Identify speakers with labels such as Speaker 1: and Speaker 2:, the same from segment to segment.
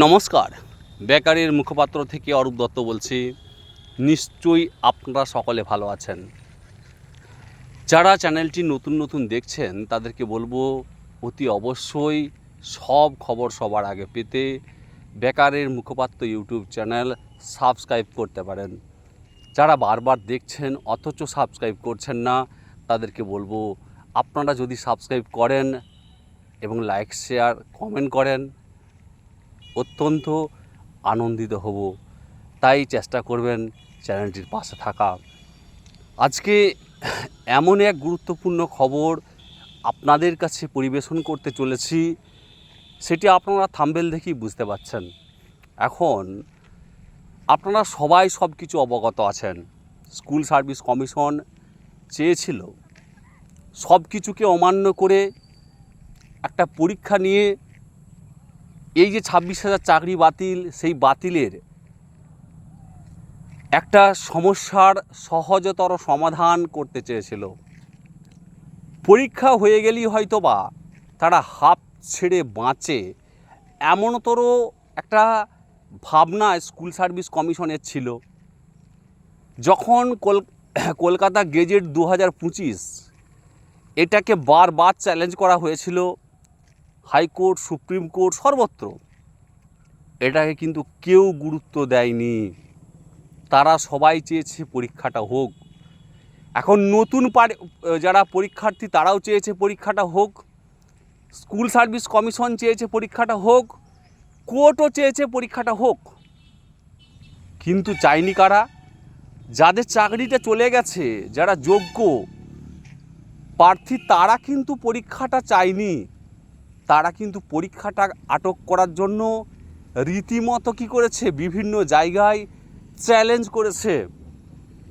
Speaker 1: নমস্কার। বেকারির মুখপাত্র থেকে অরূপ দত্ত বলছি। নিশ্চয়ই আপনারা সকলে ভালো আছেন। যারা চ্যানেলটি নতুন নতুন দেখছেন, তাদেরকে বলব, অতি অবশ্যই সব খবর সবার আগে পেতে বেকারের মুখপাত্র ইউটিউব চ্যানেল সাবস্ক্রাইব করতে পারেন। যারা বারবার দেখছেন, অথচ সাবস্ক্রাইব করছেন না, তাদেরকে বলব, আপনারা যদি সাবস্ক্রাইব করেন এবং লাইক, শেয়ার, কমেন্ট করেন অত্যন্ত আনন্দিত হব। তাই চেষ্টা করবেন চ্যানেলটির পাশে থাকা। আজকে এমন এক গুরুত্বপূর্ণ খবর আপনাদের কাছে পরিবেশন করতে চলেছি, সেটি আপনারা থাম্বেল দেখেই বুঝতে পারছেন। এখন আপনারা সবাই সব কিছু অবগত আছেন। স্কুল সার্ভিস কমিশন চেয়েছিল সব কিছুকে অমান্য করে একটা পরীক্ষা নিয়ে এই যে ছাব্বিশ হাজার চাকরি বাতিল, সেই বাতিলের একটা সমস্যার সহজতর সমাধান করতে চেয়েছিল। পরীক্ষা হয়ে গেলেই হয়তো বা তারা হাফ ছেড়ে বাঁচে, এমনতর একটা ভাবনা স্কুল সার্ভিস কমিশনের ছিল। যখন কল, কলকাতা গেজেট দু হাজার পঁচিশ এটাকে বারবার চ্যালেঞ্জ করা হয়েছিল হাইকোর্ট, সুপ্রিম কোর্ট, সর্বত্র। এটাকে কিন্তু কেউ গুরুত্ব দেয়নি। তারা সবাই চেয়েছে পরীক্ষাটা হোক। এখন নতুন যারা পরীক্ষার্থী, তারাও চেয়েছে পরীক্ষাটা হোক। স্কুল সার্ভিস কমিশন চেয়েছে পরীক্ষাটা হোক। কোর্টও চেয়েছে পরীক্ষাটা হোক। কিন্তু চাইনি কারা? যাদের চাকরিটা চলে গেছে, যারা যোগ্য, প্রার্থী, তারা কিন্তু পরীক্ষাটা চায়নি। তারা কিন্তু পরীক্ষাটা আটক করার জন্য রীতিমতো কী করেছে? বিভিন্ন জায়গায় চ্যালেঞ্জ করেছে।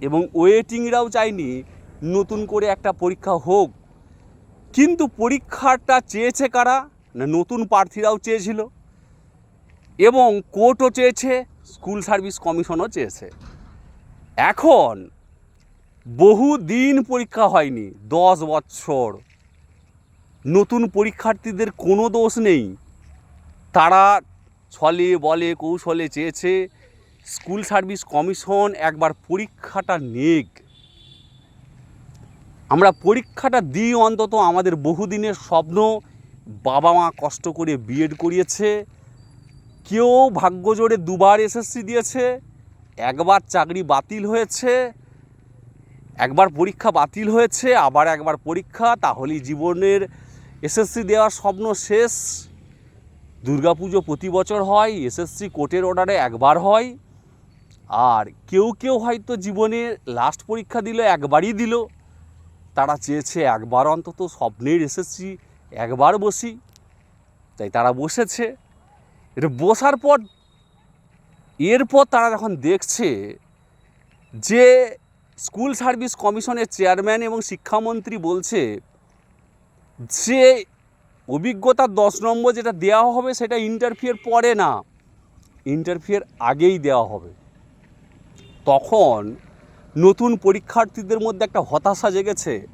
Speaker 1: এবং ওয়েটিংরাও চায়নি নতুন করে একটা পরীক্ষা হোক। কিন্তু পরীক্ষাটা চেয়েছে কারা? না, নতুন প্রার্থীরাও চেয়েছিল। এবং কোর্টও চেয়েছে স্কুল সার্ভিস কমিশনও চেয়েছে। এখন বহু দিন পরীক্ষা হয়নি, দশ বছর। নতুন পরীক্ষার্থীদের কোনো দোষ নেই। তারা ছলে, বলে, কৌশলে চেয়েছে, স্কুল সার্ভিস কমিশন একবার পরীক্ষাটা নেক। আমরা পরীক্ষাটা দিই অন্তত আমাদের বহুদিনের স্বপ্ন, বাবা মা কষ্ট করে বিএড করিয়েছে, কেউ ভাগ্য জোরে দুবার এসএসসি দিয়েছে, একবার চাকরি বাতিল হয়েছে, একবার পরীক্ষা বাতিল হয়েছে, আবার একবার পরীক্ষা, তাহলেই জীবনের এসএসসি দেওয়ার স্বপ্ন শেষ। দুর্গাপুজো প্রতি বছর হয় এসএসসি কোর্টের অর্ডারে একবার হয়। আর কেউ কেউ হয়তো জীবনে লাস্ট পরীক্ষা দিল, একবারই দিল। তারা চেয়েছে একবার অন্তত স্বপ্নের এসএসসি একবার বসি। তাই তারা বসেছে। এটা বসার পর, এরপর তারা যখন দেখছে যে স্কুল সার্ভিস কমিশনের চেয়ারম্যান এবং শিক্ষামন্ত্রী বলছে যে অভিজ্ঞতা দশ নম্বর যেটা দেওয়া হবে সেটা ইন্টারফিয়ার পরে না। ইন্টারফিয়ার আগেই দেওয়া হবে। তখন নতুন পরীক্ষার্থীদের মধ্যে একটা হতাশা জেগেছে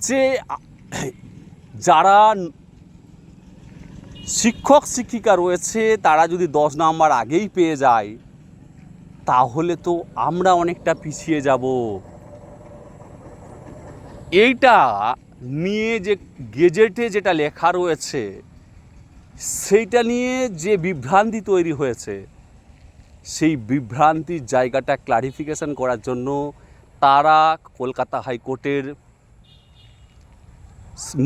Speaker 1: যে, যারা শিক্ষক, শিক্ষিকা রয়েছে, তারা যদি দশ নাম্বার আগেই পেয়ে যায়, তাহলে তো আমরা অনেকটা পিছিয়ে যাব। এইটা নিয়ে যে গেজেটে যেটা লেখা রয়েছে, সেইটা নিয়ে যে বিভ্রান্তি তৈরি হয়েছে, সেই বিভ্রান্তির জায়গাটা ক্লারিফিকেশন করার জন্য তারা কলকাতা হাইকোর্টের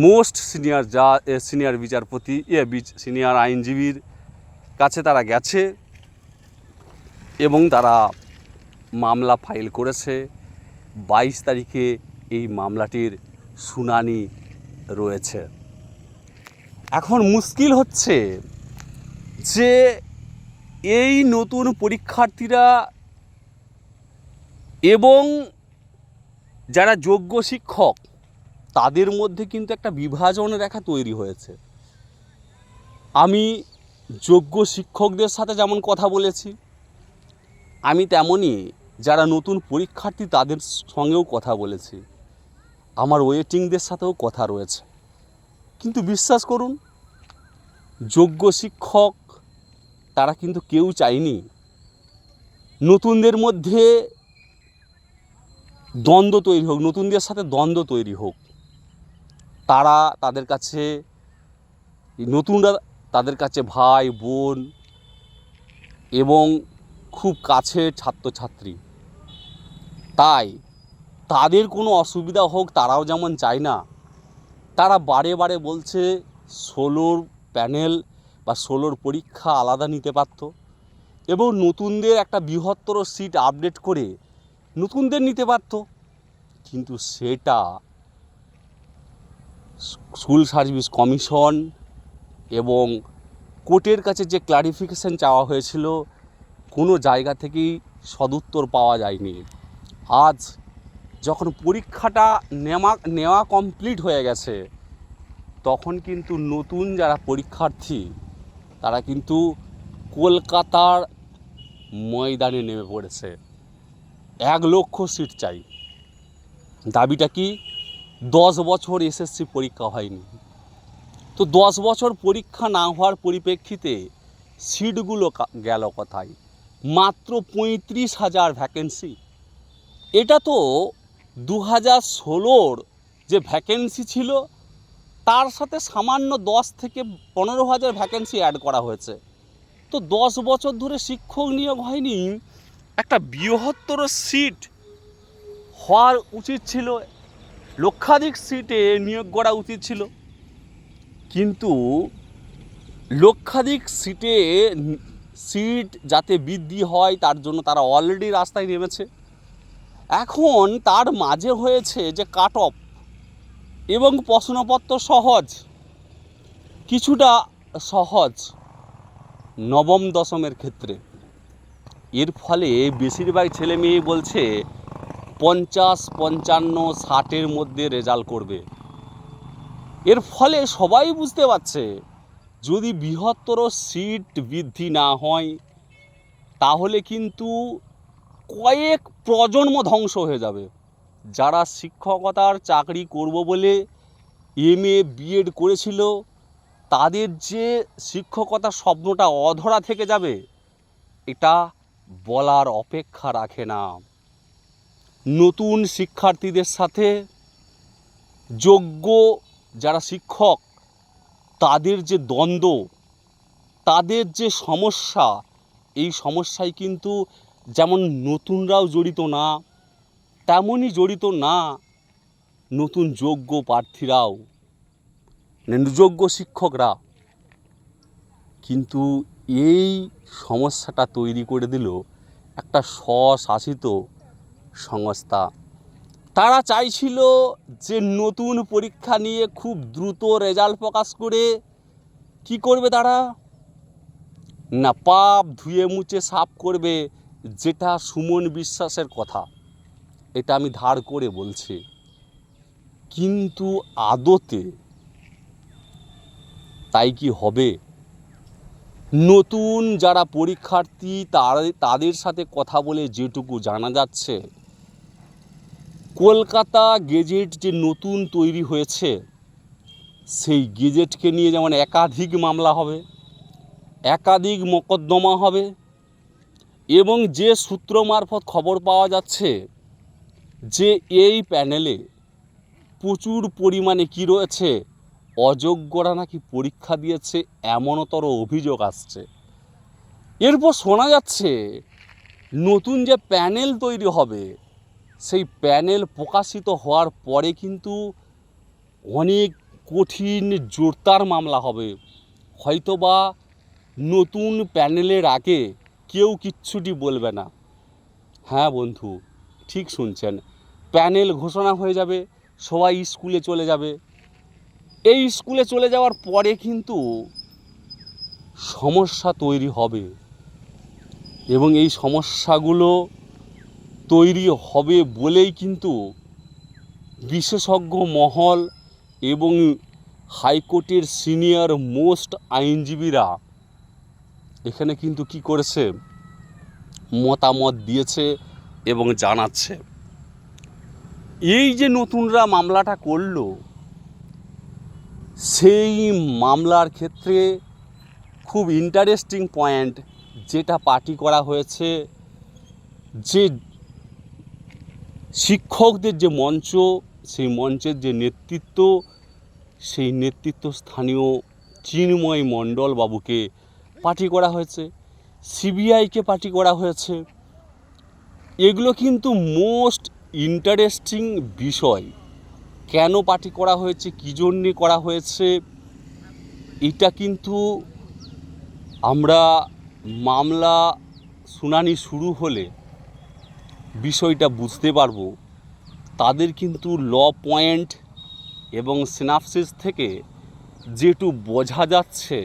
Speaker 1: মোস্ট সিনিয়র যা সিনিয়র বিচারপতি, এ সিনিয়র আইনজীবীর কাছে তারা গেছে এবং তারা মামলা ফাইল করেছে। বাইশ তারিখে এই মামলাটির শুনানি রয়েছে। এখন মুশকিল হচ্ছে যে এই নতুন পরীক্ষার্থীরা এবং যারা যোগ্য শিক্ষক, তাদের মধ্যে কিন্তু একটা বিভাজন রেখা তৈরি হয়েছে। আমি যোগ্য শিক্ষকদের সাথে যেমন কথা বলেছি, আমি তেমনই যারা নতুন পরীক্ষার্থী তাদের সঙ্গেও কথা বলেছি। আমার ওয়েটিংদের সাথেও কথা রয়েছে। কিন্তু বিশ্বাস করুন, যোগ্য শিক্ষক তারা কিন্তু কেউ চায়নি। নতুনদের মধ্যে দ্বন্দ্ব তৈরি হোক, নতুনদের সাথে দ্বন্দ্ব তৈরি হোক, তারা তাদের কাছে, নতুনরা তাদের কাছে ভাই, বোন এবং খুব কাছের ছাত্রছাত্রী। তাই তাদের কোনো অসুবিধা হোক, তারাও যেমন চায় না। তারা বারে বারে বলছে সোলোর প্যানেল বা সোলোর পরীক্ষা আলাদা নিতে পারত এবং নতুনদের একটা বৃহত্তর সিট আপডেট করে নতুনদের নিতে পারত। কিন্তু সেটা স্কুল সার্ভিস কমিশন এবং কোর্টের কাছে যে ক্লারিফিকেশান চাওয়া হয়েছিল, কোনো জায়গা থেকেই সদুত্তর পাওয়া যায়নি। আজ যখন পরীক্ষাটা নেওয়া নেওয়া কমপ্লিট হয়ে গেছে, তখন কিন্তু নতুন যারা পরীক্ষার্থী, তারা কিন্তু কলকাতার ময়দানে নেমে পড়েছে। এক লক্ষ সিট চাই। দাবিটা কি? দশ বছর এসএসসি পরীক্ষা হয়নি। তো দশ বছর পরীক্ষা না হওয়ার পরিপ্রেক্ষিতে সিটগুলো গেল কোথায়? মাত্র পঁয়ত্রিশ হাজার ভ্যাকেন্সি এটা তো দু হাজার ষোলোর যে ভ্যাকেন্সি ছিল, তার সাথে সামান্য দশ থেকে পনেরো হাজার ভ্যাকেন্সি অ্যাড করা হয়েছে। তো দশ বছর ধরে শিক্ষক নিয়োগ হয়নি, একটা বৃহত্তর সিট হওয়ার উচিত ছিল, লক্ষাধিক সিটে নিয়োগ করা উচিত ছিল। কিন্তু লক্ষাধিক সিটে সিট যাতে বৃদ্ধি হয়, তার জন্য তারা অলরেডি রাস্তায় নেমেছে। এখন তার মাঝে হয়েছে যে কাট অফ এবং প্রশ্নপত্র সহজ। কিছুটা সহজ নবম দশমের ক্ষেত্রে। এর ফলে বেশিরভাগ ছেলে মেয়ে বলছে, পঞ্চাশ, পঞ্চান্ন ষাটের মধ্যে রেজাল্ট করবে। এর ফলে সবাই বুঝতে পারছে, যদি বৃহত্তর সিট বৃদ্ধি না হয়, তাহলে কিন্তু কয়েক প্রজন্ম ধ্বংস হয়ে যাবে। যারা শিক্ষকতার চাকরি করব বলে এম এ বিএড করেছিল, তাদের যে শিক্ষকতার স্বপ্নটা অধরা থেকে যাবে, এটা বলার অপেক্ষা রাখে না। নতুন শিক্ষার্থীদের সাথে যোগ্য যারা শিক্ষক, তাদের যে দ্বন্দ্ব, তাদের যে সমস্যা, এই সমস্যায় কিন্তু যেমন নতুনরাও জড়িত না, তেমনই জড়িত না নতুন যোগ্য প্রার্থীরাও মানে যোগ্য শিক্ষকরা। কিন্তু এই সমস্যাটা তৈরি করে দিল একটা স্বশাসিত সংস্থা। তারা চাইছিল যে নতুন পরীক্ষা নিয়ে খুব দ্রুত রেজাল্ট প্রকাশ করে কি করবে তারা? না, পাপ ধুয়ে মুছে সাফ করবে যেটা সুমন বিশ্বাসের কথা, এটা আমি ধার করে বলছি। কিন্তু আদতে তাই কি হবে? নতুন যারা পরীক্ষার্থী তাদের সাথে কথা বলে যেটুকু জানা যাচ্ছে, কলকাতা গেজেট যে নতুন তৈরি হয়েছে, সেই গেজেটকে নিয়ে যেমন একাধিক মামলা হবে, একাধিক মোকদ্দমা হবে এবং যে সূত্র মারফত খবর পাওয়া যাচ্ছে যে এই প্যানেলে প্রচুর পরিমাণে কি রয়েছে, অযোগ্যরা নাকি পরীক্ষা দিয়েছে, এমনতর অভিযোগ আসছে। এরপর শোনা যাচ্ছে, নতুন যে প্যানেল তৈরি হবে, সেই প্যানেল প্রকাশিত হওয়ার পরে কিন্তু অনেক কঠিন, জোরদার মামলা হবে। হয়তোবা নতুন প্যানেলের আগে কেউ কিচ্ছুটি বলবে না। হ্যাঁ বন্ধু, ঠিক শুনছেন। প্যানেল ঘোষণা হয়ে যাবে, সবাই স্কুলে চলে যাবে। এই স্কুলে চলে যাওয়ার পরে কিন্তু সমস্যা তৈরি হবে এবং এই সমস্যাগুলো তৈরি হবে বলেই কিন্তু বিশেষজ্ঞ মহল এবং হাইকোর্টের সিনিয়র মোস্ট আইনজীবীরা এখানে কিন্তু কি করেছে? মতামত দিয়েছে এবং জানাচ্ছে। এই যে নতুনরা মামলাটা করল, সেই মামলার ক্ষেত্রে খুব ইন্টারেস্টিং পয়েন্ট যেটা পার্টি করা হয়েছে, যে শিক্ষকদের যে মঞ্চ, সেই মঞ্চের যে নেতৃত্ব, সেই নেতৃত্ব স্থানীয় চিন্ময় মণ্ডল বাবুকে পার্টি করা হয়েছে সিবিআইকে পার্টি করা হয়েছে। এগুলো কিন্তু মোস্ট ইন্টারেস্টিং বিষয়। কেন পার্টি করা হয়েছে, কী জন্যে করা হয়েছে, এটা কিন্তু আমরা মামলা, শুনানি শুরু হলে বিষয়টা বুঝতে পারব। তাদের কিন্তু ল পয়েন্ট এবং সিনাপসিস থেকে যেটু বোঝা যাচ্ছে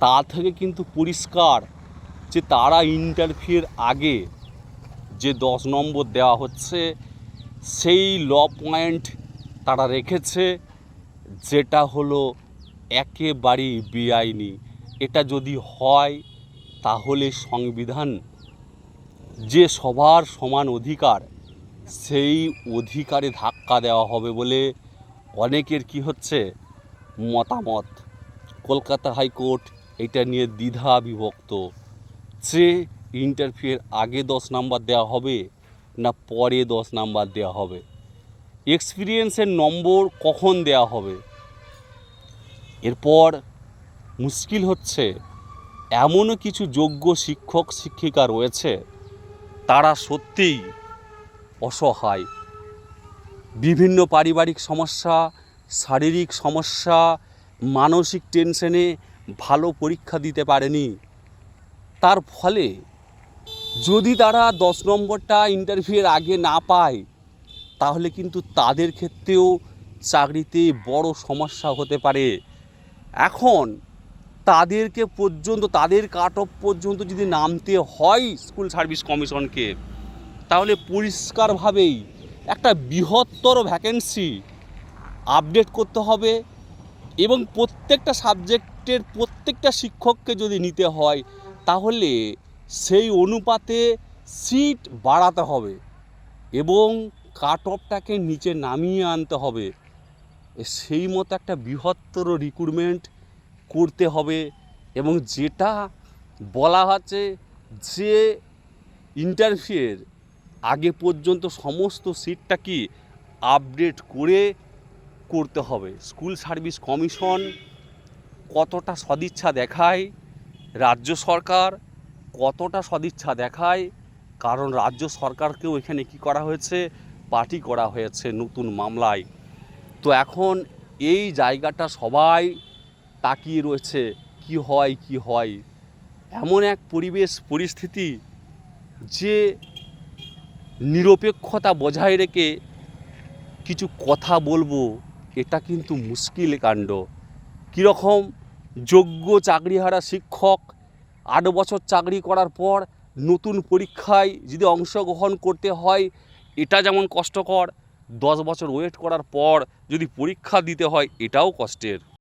Speaker 1: তা থেকে কিন্তু পরিষ্কার যে তারা ইন্টারভিউর আগে যে দশ নম্বর দেওয়া হচ্ছে, সেই ল পয়েন্ট তারা রেখেছে, যেটা হলো একেবারেই বেআইনি। এটা যদি হয়, তাহলে সংবিধান যে সবার সমান অধিকার, সেই অধিকারে ধাক্কা দেওয়া হবে বলে অনেকের কি হচ্ছে মতামত। কলকাতা হাইকোর্ট এটা নিয়ে দ্বিধা বিভক্ত। সে ইন্টারভিউয়ের আগে দশ নাম্বার দেওয়া হবে না পরে দশ নাম্বার দেওয়া হবে? এক্সপিরিয়েন্সের নম্বর কখন দেওয়া হবে? এরপর মুশকিল হচ্ছে, এমনও কিছু যোগ্য শিক্ষক, শিক্ষিকা রয়েছে, তারা সত্যিই অসহায়। বিভিন্ন পারিবারিক সমস্যা, শারীরিক সমস্যা, মানসিক টেনশনে ভালো পরীক্ষা দিতে পারেনি। তার ফলে যদি তারা দশ নম্বরটা ইন্টারভিউয়ের আগে না পায়, তাহলে কিন্তু তাদের ক্ষেত্রেও চাকরিতে বড় সমস্যা হতে পারে। এখন তাদেরকে পর্যন্ত, তাদের কাট অফ পর্যন্ত যদি নামতে হয় স্কুল সার্ভিস কমিশনকে, তাহলে পরিষ্কারভাবেই একটা বৃহত্তর ভ্যাকেন্সি আপডেট করতে হবে এবং প্রত্যেকটা সাবজেক্টের প্রত্যেকটা শিক্ষককে যদি নিতে হয়, তাহলে সেই অনুপাতে সিট বাড়াতে হবে এবং কাট অফটাকে নিচে নামিয়ে আনতে হবে। সেই মতো একটা বৃহত্তর রিক্রুটমেন্ট করতে হবে এবং যেটা বলা হচ্ছে যে ইন্টারভিউয়ের আগে পর্যন্ত সমস্ত সিটটা কি আপডেট করে করতে হবে। স্কুল সার্ভিস কমিশন কতটা সদিচ্ছা দেখায় রাজ্য সরকার, কতটা সদিচ্ছা দেখায়, কারণ রাজ্য সরকারকেও এখানে কি করা হয়েছে? পার্টি করা হয়েছে নতুন মামলায়। তো এখন এই জায়গাটা সবাই তাকিয়ে রয়েছে, কি হয় কি হয়? এমন এক পরিবেশ, পরিস্থিতি যে নিরপেক্ষতা বজায় রেখে কিছু কথা বলব, এটা কিন্তু মুশকিল কাণ্ড। কীরকম যোগ্য চাকরিহারা শিক্ষক, আট বছর চাকরি করার পর নতুন পরীক্ষায় যদি অংশগ্রহণ করতে হয়, এটা যেমন কষ্টকর, দশ বছর ওয়েট করার পর যদি পরীক্ষা দিতে হয়, এটাও কষ্টের।